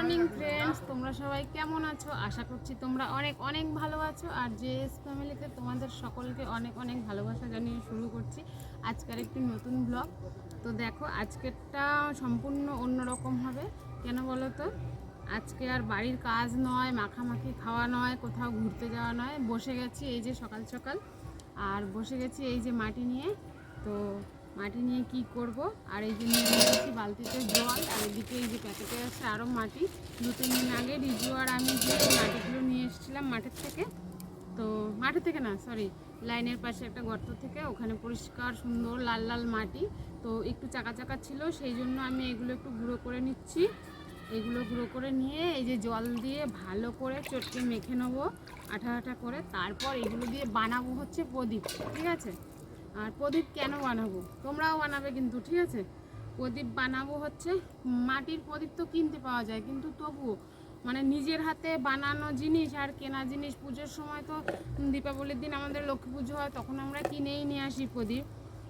Morning friends, তোমরা সবাই কেমন আছো? আশা করছি তোমরা অনেক অনেক ভালো আছো। আর জেএস ফ্যামিলিতে তোমাদের সকলকে অনেক অনেক ভালোবাসা জানিয়ে শুরু করছি আজকের একটি নতুন ব্লগ তো দেখো, আজকেরটা সম্পূর্ণ অন্যরকম হবে। কেন বলো তো? আজকে আর বাড়ির কাজ নয়, মাখামাখি খাওয়া নয়, কোথাও ঘুরতে যাওয়া নয়। বসে গেছি এই যে সকাল সকাল, আর বসে গেছি এই যে মাটি নিয়ে। তো মাটি নিয়ে কি করব? আর এই যে নিয়ে নিয়েছি বালতিতে জল, আর এদিকে এই যে প্যাকেটে আছে আরও মাটি। দু, তিন দিন আগে রিজু আর আমি যে মাটিগুলো নিয়ে এসেছিলাম মাঠের থেকে, তো মাঠের থেকে না সরি লাইনের পাশে একটা গর্ত থেকে, ওখানে পরিষ্কার সুন্দর লাল লাল মাটি, তো একটু চাকা চাকা ছিল, সেই জন্য আমি এগুলো একটু গুঁড়ো করে নিচ্ছি। এগুলো গুঁড়ো করে নিয়ে এই যে জল দিয়ে ভালো করে চটকে মেখে নেব আঠা আঠা করে। তারপর এগুলো দিয়ে বানাবো হচ্ছে প্রদীপ, ঠিক আছে? আর প্রদীপ কেন বানাবো? তোমরাও বানাবে কিন্তু, ঠিক আছে? প্রদীপ বানাবো হচ্ছে, মাটির প্রদীপ তো কিনতে পাওয়া যায়, কিন্তু তবুও মানে নিজের হাতে বানানো জিনিস আর কেনা জিনিস, পুজোর সময় তো দীপাবলির দিন আমাদের লক্ষ্মী পুজো হয়, তখন আমরা কিনেই নিয়ে আসি প্রদীপ।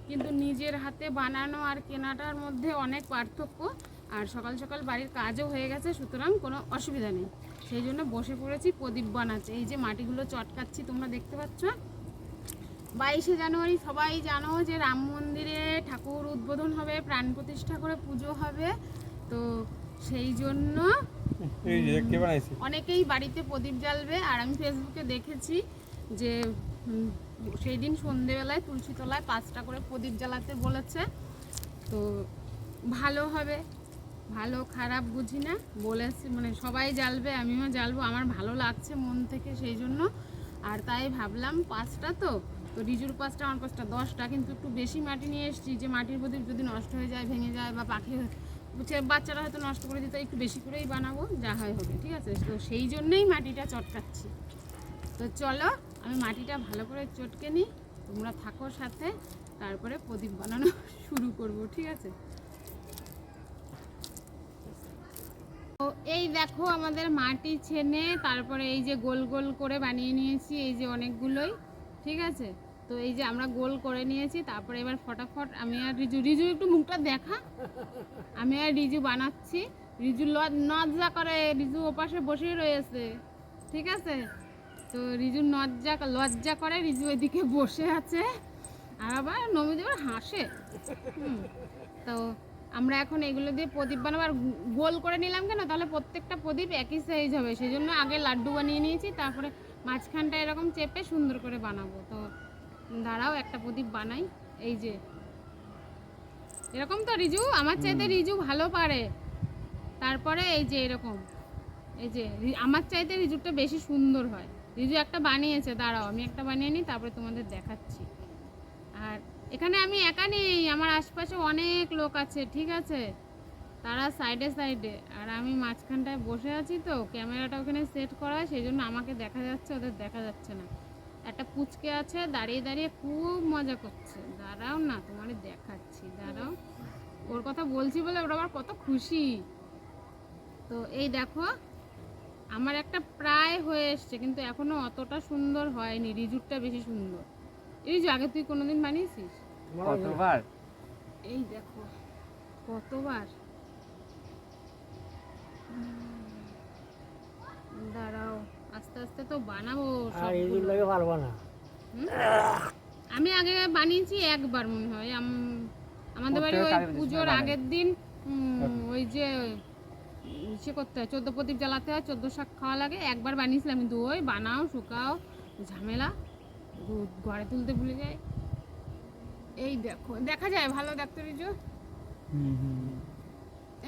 কিন্তু নিজের হাতে বানানো আর কেনাটার মধ্যে অনেক পার্থক্য, আর সকাল সকাল বাড়ির কাজও হয়ে গেছে, সুতরাং কোনো অসুবিধা নেই। সেই জন্য বসে পড়েছি, প্রদীপ বানাচ্ছে। এই যে মাটিগুলো চটকাচ্ছি, তোমরা দেখতে পাচ্ছ? বাইশে জানুয়ারি সবাই জানো যে রাম মন্দিরে ঠাকুর উদ্বোধন হবে প্রাণ প্রতিষ্ঠা করে পুজো হবে। তো সেই জন্য অনেকেই বাড়িতে প্রদীপ জ্বালবে। আর আমি ফেসবুকে দেখেছি যে সেই দিন সন্ধেবেলায় তুলসীতলায় পাঁচটা করে প্রদীপ জ্বালাতে বলেছে। তো ভালো হবে। ভালো খারাপ বুঝি না। বলেছি মানে সবাই জ্বালবে আমিও জ্বালবো। আমার ভালো লাগছে মন থেকে সেই জন্য। আর তাই ভাবলাম পাঁচটা তো তো রিজুর পাঁচটা আমার পাঁচটা দশটা, কিন্তু একটু বেশি মাটি নিয়ে এসেছি যে মাটির প্রদীপ যদি নষ্ট হয়ে যায়, ভেঙে যায় বা পাখি বাচ্চারা হয়তো নষ্ট করে দিতে একটু বেশি করেই বানাবো, যা হয় হবে, ঠিক আছে? তো সেই জন্যই মাটিটা চটকাচ্ছি। তো চলো, আমি মাটিটা ভালো করে চটকে নিই, তোমরা থাকো সাথে, তারপরে প্রদীপ বানানো শুরু করব, ঠিক আছে? তো এই দেখো আমাদের মাটি ছেনে, তারপরে এই যে গোল গোল করে বানিয়ে নিয়েছি, এই যে অনেকগুলোই, ঠিক আছে? তো এই যে আমরা গোল করে নিয়েছি, তারপরে এবার ফটাফট আমি আর রিজু রিজু একটু মুখটা দেখা। আমি আর রিজু বানাচ্ছি। রিজু নজ্জা করে, রিজু ওপাশে বসেই রয়েছে। ঠিক আছে? তো রিজু নজ্জা লজ্জা করে রিজু এদিকে বসে আছে। আর আবার নমিত এবার হাসে। তো আমরা এখন এগুলো দিয়ে প্রদীপ বানাবো। আর গোল করে নিলাম কেন? তাহলে প্রত্যেকটা প্রদীপ একই সাইজ হবে। সেই জন্য আগে লাড্ডু বানিয়ে নিয়েছি, তারপরে মাঝখানটা এরকম চেপে সুন্দর করে বানাবো। তো দাঁড়াও একটা প্রদীপ বানাই। এই যে। এরকম তো রিজু আমার চাইতে রিজু ভালো পারে। তারপরে এই যে এরকম। এই যে আমার চাইতে রিজুটা বেশি সুন্দর হয়। রিজু একটা বানিয়েছে দাঁড়াও আমি একটা বানিয়ে নিই তারপরে তোমাদের দেখাচ্ছি। আর এখানে আমি একা নেই আমার আশপাশে অনেক লোক আছে ঠিক আছে? তারা সাইডে সাইডে। আর আমি মাঝখানটায় বসে আছি তো ক্যামেরাটা ওখানে সেট করা সেই জন্য আমাকে দেখা যাচ্ছে ওদের দেখা যাচ্ছে না। একটা পুচকে আছে দাঁড়িয়ে দাঁড়িয়ে খুব মজা করছে। দাঁড়াও না তোমার দেখাচ্ছি দাঁড়াও। ওর কথা বলছি বলে ওরা আবার কত খুশি। তো এই দেখো আমার একটা প্রায় হয়ে এসছে কিন্তু এখনও অতটা সুন্দর হয়নি রিজুরটা বেশি সুন্দর। রিজু আগে তুই কোনোদিন বানিয়েছিস? কতবার? এই দেখো কতবার? দাঁড়াও। আস্তে আস্তে তো বানাবো আর এই সবগুলো। লাগে পারব না। হুম? আমি আগে বানিয়েছি একবার মনে হয়। আমাদের বাড়ি ওই পুজোর। আগের দিন ওই যে সে করতে হয় চোদ্দ প্রদীপ জ্বালাতে হয় চোদ্দ শাক খাওয়া লাগে। একবার বানিয়েছিলাম কিন্তু ওই বানাও শুকাও ঝামেলা। ঘরে তুলতে ভুলে যায় এই দেখো দেখা যায় ভালো দেখতে রিজু।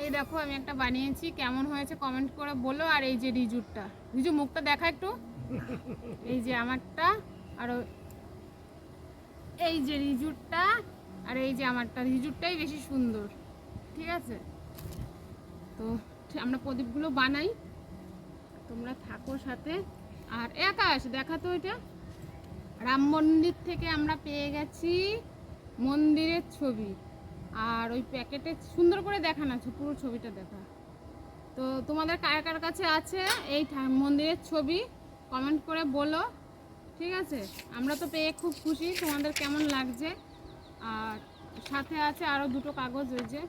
এই দেখো, আমি একটা বানিয়েছি। কেমন হয়েছে কমেন্ট করে বলো। আর এই যে রিজুরটা। রিজু, মুখটা দেখা একটু? এই যে আমারটা, আর এই যে রিজুরটা, আর এই যে আমারটা। রিজুরটাই বেশি সুন্দর। ঠিক আছে? তো আমরা প্রদীপগুলো বানাই। তোমরা থাকো সাথে। আর এ আকাশ, দেখা তো এটা। রাম মন্দির থেকে আমরা পেয়ে গেছি মন্দিরের ছবি। আর ওই প্যাকেটে সুন্দর করে দেখানো আছে, পুরো ছবিটা দেখা। তো তোমাদের কার কার কাছে আছে এই মন্দিরের ছবি কমেন্ট করে বলো, ঠিক আছে? আমরা তো পেয়ে খুব খুশি, তোমাদের কেমন লাগছে? আর সাথে আছে আরও দুটো কাগজ যে,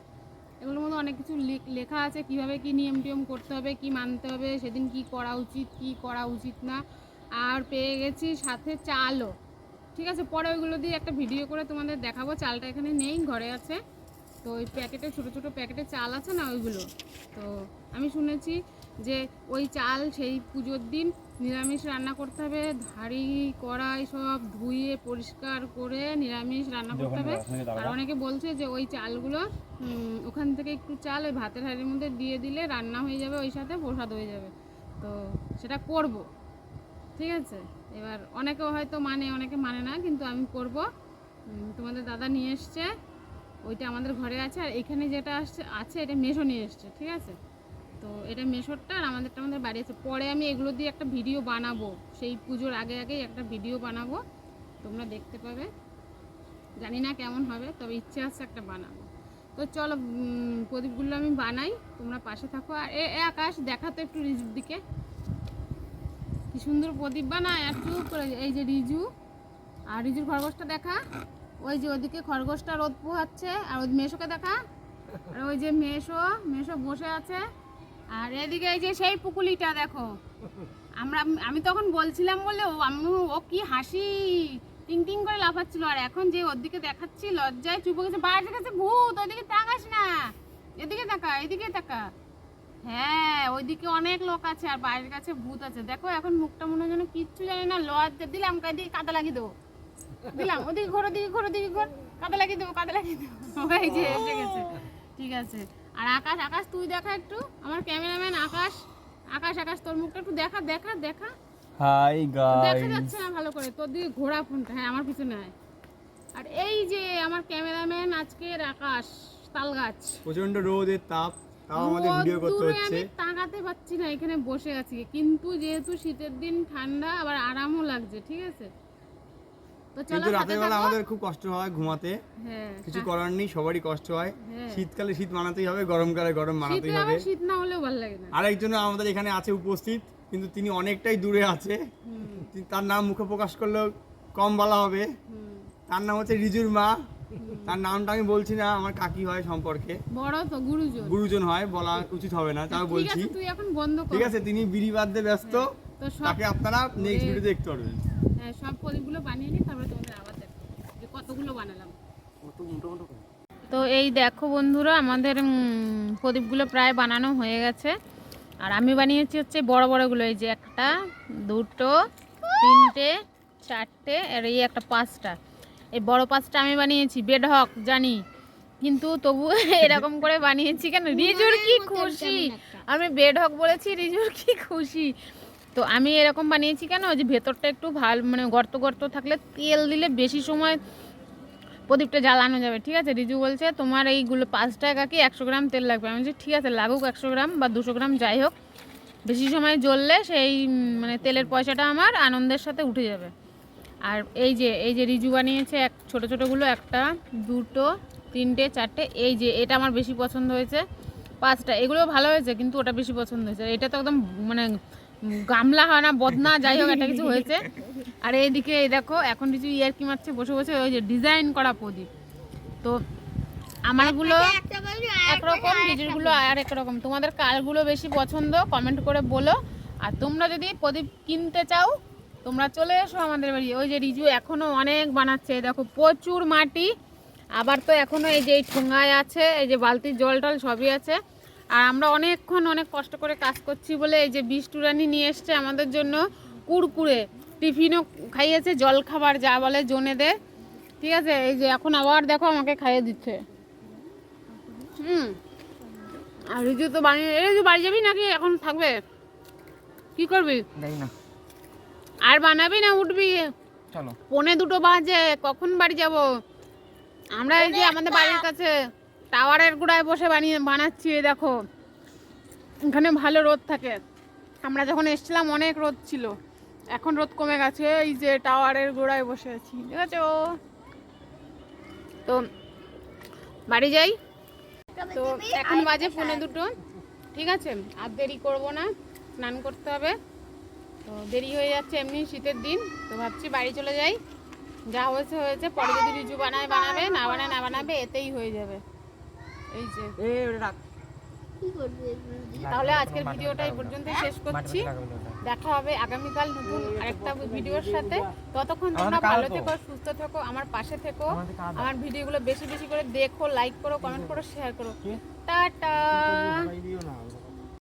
এগুলোর মধ্যে অনেক কিছু লেখা আছে, কীভাবে কি নিয়ম টিয়ম করতে হবে, কি মানতে হবে, সেদিন কি করা উচিত, কি করা উচিত না। আর পেয়ে গেছি সাথে চালও। ঠিক আছে পরে ওইগুলো দিয়ে একটা ভিডিও করে তোমাদের দেখাবো। চালটা এখানে নেই ঘরে আছে। তো ওই প্যাকেটে ছোটো ছোটো প্যাকেটে চাল আছে না ওইগুলো? তো আমি শুনেছি যে ওই চাল সেই পুজোর দিন নিরামিষ রান্না করতে হবে হাঁড়ি কড়াই সব ধুয়ে পরিষ্কার করে নিরামিষ রান্না করতে হবে। আর অনেকে বলছে যে ওই চালগুলো ওখান থেকে একটু চাল ওই ভাতের হাঁড়ির মধ্যে দিয়ে দিলে রান্না হয়ে যাবে ওই সাথে প্রসাদ হয়ে যাবে। তো সেটা করব। ঠিক আছে? এবার অনেকেও হয়তো মানে অনেকে মানে না, কিন্তু আমি করব। তোমাদের দাদা নিয়ে এসছে, ওইটা আমাদের ঘরে আছে, আর এখানে যেটা আসছে, আছে, এটা মেশো নিয়ে এসছে, ঠিক আছে? তো এটা মেশোরটা আর আমাদেরটা আমাদের বাড়ি আছে। পরে আমি এগুলো দিয়ে একটা ভিডিও বানাবো, সেই পুজোর আগে আগেই একটা ভিডিও বানাবো, তোমরা দেখতে পাবে। জানি না কেমন হবে, তবে ইচ্ছে আছে একটা বানাবো। তো চলো প্রদীপগুলো আমি বানাই, তোমরা পাশে থাকো। আর এ আকাশ, দেখাতো একটু রিজুর দিকে। কি সুন্দর প্রদীপ বানায়, আর চুপ করে এই যে রিজু। আর রিজুর খরগোশটা দেখা। ওই যে ওদিকে খরগোশটা রোদ পোহাচ্ছে, আর ওই মেশোকে দেখা। আর ওই যে মেশো মেশো বসে আছে। আর এদিকে এই যে সেই পুকুলিটা দেখো। আমরা, আমি তখন বলছিলাম বলে ও, আমি ও কি হাসি, টিং টিং করে লাফাচ্ছিল। আর এখন যে ওর দিকে দেখাচ্ছি, লজ্জায় চুপ গেছে। বাইরে কাছে ভূত, ওদিকে তাকাস না। এদিকে তাকা এদিকে তাকা। হ্যাঁ ওইদিকে অনেক লোক আছে আর বাইরের কাছে ভূত আছে। দেখো এখন মুখটা মনে হয় যেন কিচ্ছু জানি না। লজ্জা দিলাম এদিকে কাদা লাগিয়ে দেবো। দিলাম ওদিকে ঘোর ওদিকে ঘোর ওদিকে ঘোর। কাদা লাগিয়ে দেবো কাদা লাগিয়ে দেবো। এই যে এসে গেছে। ঠিক আছে। আর আকাশ আকাশ তুই দেখা একটু। আমার ক্যামেরাম্যান আকাশ। আকাশ আকাশ তোর মুখটা একটু দেখা দেখা দেখা। হাই দেখা যাচ্ছে না ভালো করে। তোর দিকে ঘোরা ফোনটা। হ্যাঁ আমার পিছনে আয়। আর এই যে আমার ক্যামেরাম্যান আজকের আকাশ তাল গাছ। প্রচণ্ড রোদের তাপ। তাও আমাদের ভিডিও করতে হচ্ছে। তাকাতে পাচ্ছি না এখানে বসে আছি। কিন্তু যেহেতু শীতের দিন ঠান্ডা আবার আরামও লাগছে ঠিক আছে? তো চলো রাতের বেলা আমাদের খুব কষ্ট হয় ঘুমাতে। হ্যাঁ কিছু করার নেই সবারই কষ্ট হয়। হ্যাঁ। শীতকালে শীত মানাতেই হবে গরমকালে গরম মানাতেই হবে। শীত না হলেও ভালো লাগে না। আরেকজন আমাদের এখানে আছে উপস্থিত কিন্তু তিনি অনেকটাই দূরে আছে। তার নাম মুখে প্রকাশ করলেও কম বলা হবে। তার নাম হচ্ছে রিজুর মা। তার নামটা আমি বলছি না আমার কাকি হয় সম্পর্কে। বড় তো গুরুজন। গুরুজন হয় বলা উচিত হবে না তাও বলছি। তুই এখন বন্ধ কর। ঠিক আছে তিনি বিড়ি বাদতে ব্যস্ত। তো সব তাকে আপনারা নেক্সট ভিডিও দেখতে পারবেন। হ্যাঁ, সব প্রদীপগুলো বানিয়ে নিই তারপরে তোমাদের আবার দেখো যে কতগুলো বানালাম। তো এই দেখো বন্ধুরা আমাদের উম, প্রদীপগুলো প্রায় বানানো হয়ে গেছে। আর আমি বানিয়েছি হচ্ছে বড় বড়গুলো এই যে একটা দুটো তিনটে চারটে আর এই একটা পাঁচটা। এই বড় পাঁচটা আমি বানিয়েছি বেড হক জানি। কিন্তু তবু এরকম করে বানিয়েছি কেন? রিজুর কি খুশি? আমি বেড হক বলেছি রিজুর কি খুশি? তো আমি এরকম বানিয়েছি কেন? যে ভেতরটা একটু ভালো মানে গর্ত গর্ত থাকলে তেল দিলে বেশি সময় প্রদীপটা জ্বালানো যাবে। ঠিক আছে? রিজু বলছে তোমার এইগুলো পাঁচ টাকা কি একশো গ্রাম তেল লাগবে। আমি বলছি ঠিক আছে লাগুক একশো গ্রাম বা দুশো গ্রাম যাই হোক। বেশি সময় জ্বললে সেই মানে তেলের পয়সাটা আমার আনন্দের সাথে উঠে যাবে। আর এই যে এই যে রিজু বানিয়েছে এক ছোটো ছোটোগুলো একটা দুটো তিনটে চারটে এই যে এটা আমার বেশি পছন্দ হয়েছে। পাঁচটা এগুলো ভালো হয়েছে কিন্তু ওটা বেশি পছন্দ হয়েছে। এটা তো একদম মানে গামলা হয় না বদনা যাই হোক একটা কিছু হয়েছে। আর এইদিকে এই দেখো এখন কিছু ইয়ার কি মারছে বসে বসে ওই যে ডিজাইন করা প্রদীপ। তো আমারগুলো একরকম ডিজেলগুলো আর একরকম। তোমাদের কালগুলো বেশি পছন্দ কমেন্ট করে বলো। আর তোমরা যদি প্রদীপ কিনতে চাও তোমরা চলে এসো আমাদের বাড়ি। ওই যে রিজু এখনও অনেক বানাচ্ছে, দেখো প্রচুর মাটি। আবার তো এখনও এই যে এই ঠোঙায় আছে, এই যে বালতির জল টল সবই আছে। আর আমরা অনেকক্ষণ অনেক কষ্ট করে কাজ করছি বলে এই যে বিষ্টুরানি নিয়ে এসছে আমাদের জন্য কুরকুরে। টিফিনও খাইয়েছে, জল খাবার যা বলে জনেদের ঠিক আছে, এই যে এখন আবার দেখো আমাকে খাইয়ে দিচ্ছে। হুম। আর রিজু তো বানিয়ে রিজু বাড়ি যাবি নাকি? এখন থাকবে। কি করবি? না। আর বানাবি না উঠবি? চলো। পনে দুটো বাজে কখন বাড়ি যাব? আমরা এই যে আমাদের বাড়ির কাছে টাওয়ারের গোড়ায় বসে বানিয়ে বানাচ্ছি এই দেখো। এখানে ভালো রোদ থাকে। আমরা যখন এসেছিলাম অনেক রোদ ছিল। এখন রোদ কমে গেছে এই যে টাওয়ারের গোড়ায় বসে আছি ঠিক আছে ও তো বাড়ি যাই? তো এখন বাজে ফোনে দুটো। ঠিক আছে আর দেরি করব না স্নান করতে হবে। তো দেরি হয়ে যাচ্ছে এমনি শীতের দিন তো ভাবছি বাড়ি চলে যাই। যা হয়েছে হয়েছে পরে যদি রিজু বানায় বানাবে না বানায় না বানাবে এতেই হয়ে যাবে। এই যে। এ ওটা রাখ। তাহলে আজকের ভিডিওটা এই পর্যন্তই শেষ করছি। দেখা হবে আগামীকাল নতুন আরেকটা ভিডিওর সাথে। ততক্ষণ তোমরা ভালো থেকো সুস্থ থেকো আমার পাশে থেকো। আমার ভিডিওগুলো বেশি বেশি করে দেখো লাইক করো কমেন্ট করো শেয়ার করো? টাটা!